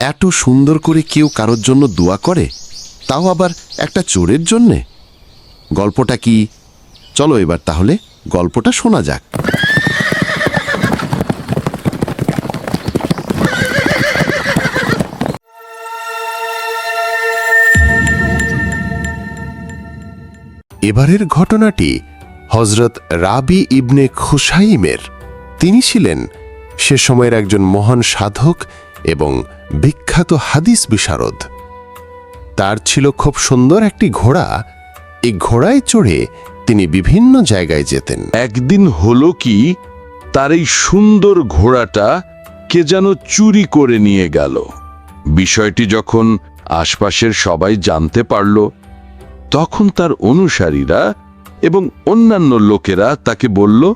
এত সুন্দর করে কেউ কারোর জন্য দোয়া করে, তাও আবার একটা চোরের জন্যে? গল্পটা কি? চলো এবার তাহলে গল্পটা শোনা যাক। এবারের ঘটনাটি হজরত রাবি ইবনে খুসাইমের তিনি ছিলেন সে সময়ের একজন মহান সাধক এবং বিখ্যাত হাদিস বিশারদ। তার ছিল খুব সুন্দর একটি ঘোড়া। এই ঘোড়ায় চড়ে তিনি বিভিন্ন জায়গায় যেতেন। একদিন হলো কি, তার এই সুন্দর ঘোড়াটা কে যেন চুরি করে নিয়ে গেল। বিষয়টি যখন আশপাশের সবাই জানতে পারল, তখন তার অনুসারীরা এবং অন্যান্য লোকেরা তাকে বলল,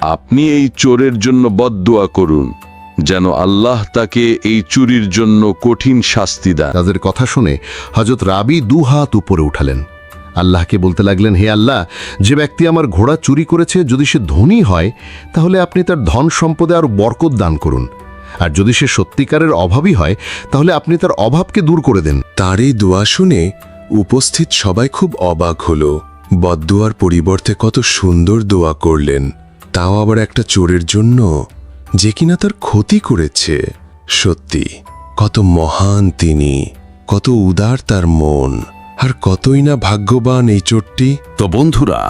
আপনি এই চোরের জন্য বদদোয়া করুন। যেন আল্লাহ তাকে এই চুরির জন্য কঠিন শাস্তি দেন। তাদের কথা শুনে হজরত রাবি দু হাত উপরে উঠালেন। আল্লাহকে বলতে লাগলেন হে আল্লাহ যে ব্যক্তি আমার ঘোড়া চুরি করেছে যদি সে ধনী হয় তাহলে আপনি তার ধন সম্পদে আরও বরকত দান করুন। আর যদি সে সত্যিকারের অভাবই হয় তাহলে আপনি তার অভাবকে দূর করে দেন। তার এই দোয়া শুনে উপস্থিত সবাই খুব অবাক হলো। বদদোয়ার পরিবর্তে কত সুন্দর দোয়া করলেন। তাও আবার একটা চোরের জন্য? যে কিনা তার ক্ষতি করেছে। সত্যি, কত মহান তিনি, কত উদার তার মন, আর কতই না ভাগ্যবান এই চোরটি। তো বন্ধুরা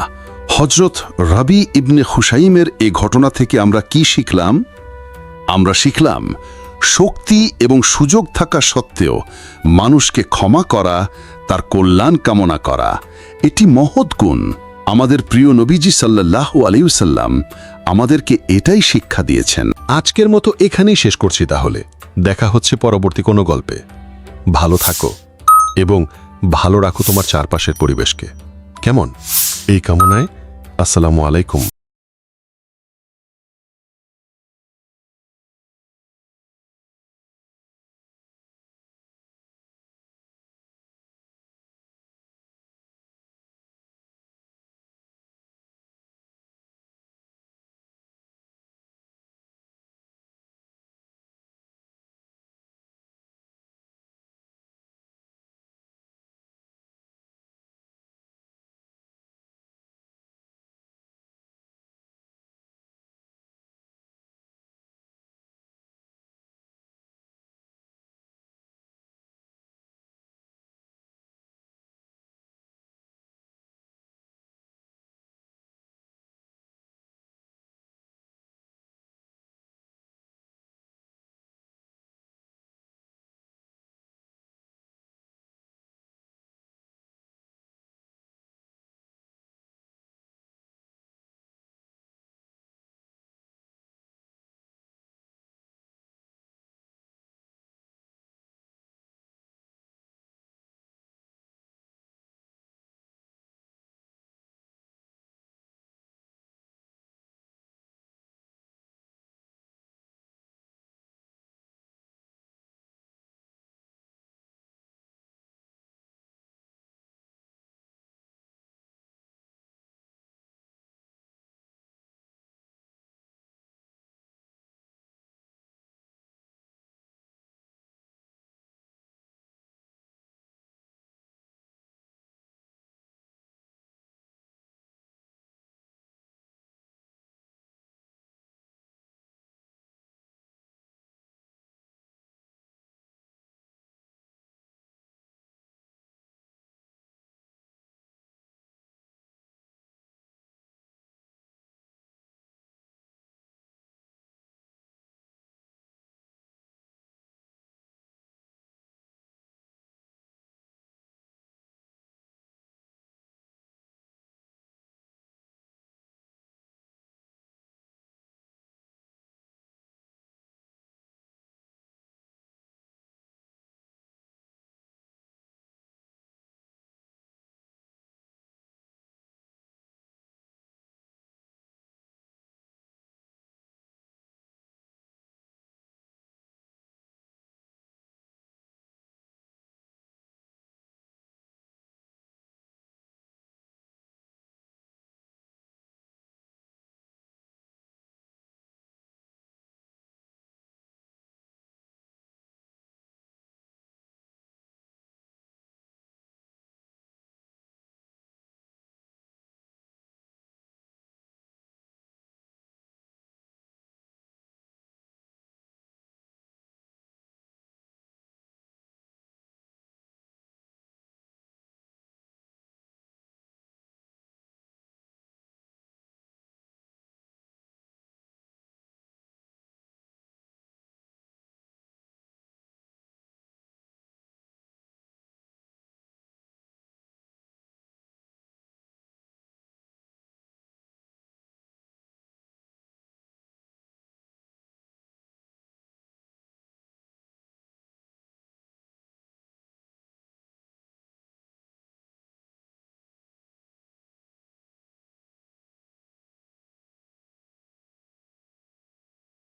হজরত রাবি ইবনে হুসাইমের এই ঘটনা থেকে আমরা কি শিখলাম? আমরা শিখলাম, শক্তি এবং সুযোগ থাকা সত্ত্বেও মানুষকে ক্ষমা করা, তার কল্যাণ কামনা করা, এটি মহৎ গুণ। আমাদের প্রিয় নবীজি সাল্লাহ আলিউসাল্লাম আমাদেরকে এটাই শিক্ষা দিয়েছেন। আজকের মতো এখানেই শেষ করছি তাহলে। দেখা হচ্ছে পরবর্তী কোনো গল্পে। ভালো থাকো এবং ভালো রাখো তোমার চারপাশের পরিবেশকে। কেমন? এই কামনায় আসসালামু আলাইকুম।